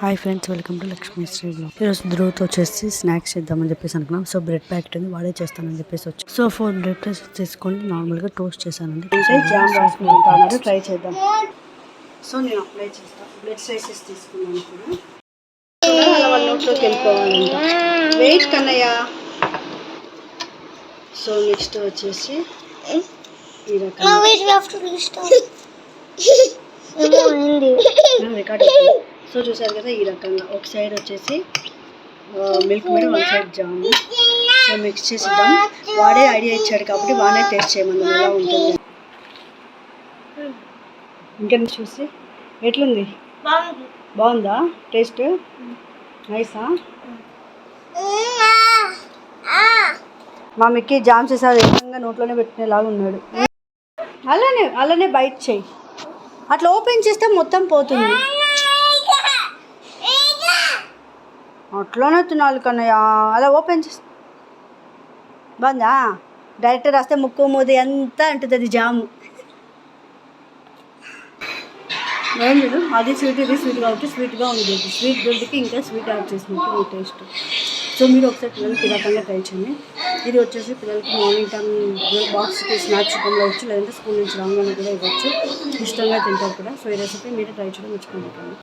Hi friends welcome to Lakshmi Sri blog. ఈరోజు ధ్రువతో వచ్చేసి స్నాక్స్ చేద్దామని చెప్పేసి అనుకున్నాం. సో బ్రెడ్ ప్యాకెట్ ఉంది వాడే చేస్తానని చెప్పేసి వచ్చి. సో ఫోర్ బ్రెడ్ ప్యాకెట్స్ తీసుకొని నార్మల్గా టోస్ట్ చేశానండి. జామ్ రాసుకుంటాను ట్రై చేద్దాం. సో నేను అప్లై చేస్తాను బ్లడ్ సైజెస్ తీసుకున్నాను కూడా. అలా వాళ్ళ నోట్లోకి వెళ్ళిపోవాలంట వెయిట్ కన్నయ్య. సో నెక్స్ట్ వచ్చేసి ఈ రికార్డ్ సో చూసారు కదా ఈ రకంగా. ఒక సైడ్ వచ్చేసి మిల్క్ మీద one side jam so mix చేసిద్దాం. వాడే ఐడియా ఇచ్చాడు కాబట్టి వాడే టేస్ట్ చేయమన్నాం ఎలా ఉంటుంది? ఇంకెంత చూసి? ఎట్లుంది? బాగుందా. టేస్ట్ నైసా మా మిక్కి జామ్ చేసాడు ఏకంగా నోట్లోనే పెట్టుకునేలాగా ఉన్నాడు. అలానే అలానే బయట చేయి. అట్లా ఓపెన్ చేస్తే మొత్తం పోతుంది. అట్లానే తినాలి కన్నయ్య. అలా ఓపెన్ చేసి బాగుందా? డైరెక్ట్ రాస్తే ముక్కు మూది ఎంత అంటుంది అది జాము. ఏం లేదు అది స్వీట్ ఇది స్వీట్ కాబట్టి స్వీట్గా ఉండేది స్వీట్ దొరికి ఇంకా స్వీట్ యాడ్ చేసినట్టు మీ టేస్ట్ సో మీరు ఒకసారి పిల్లలకి ఈ రకంగా ట్రై చేయండి. ఇది వచ్చేసి పిల్లలకి మార్నింగ్ టైం బాక్స్కి స్నాక్స్ రూపంలో ఇవ్వచ్చు లేదంటే స్కూల్ నుంచి రాగానే కూడా ఇవ్వచ్చు. ఇష్టంగా తింటారు కూడా. సో ఈ రెసిపీ మీరు ట్రై చేయడం మర్చిపోకండి.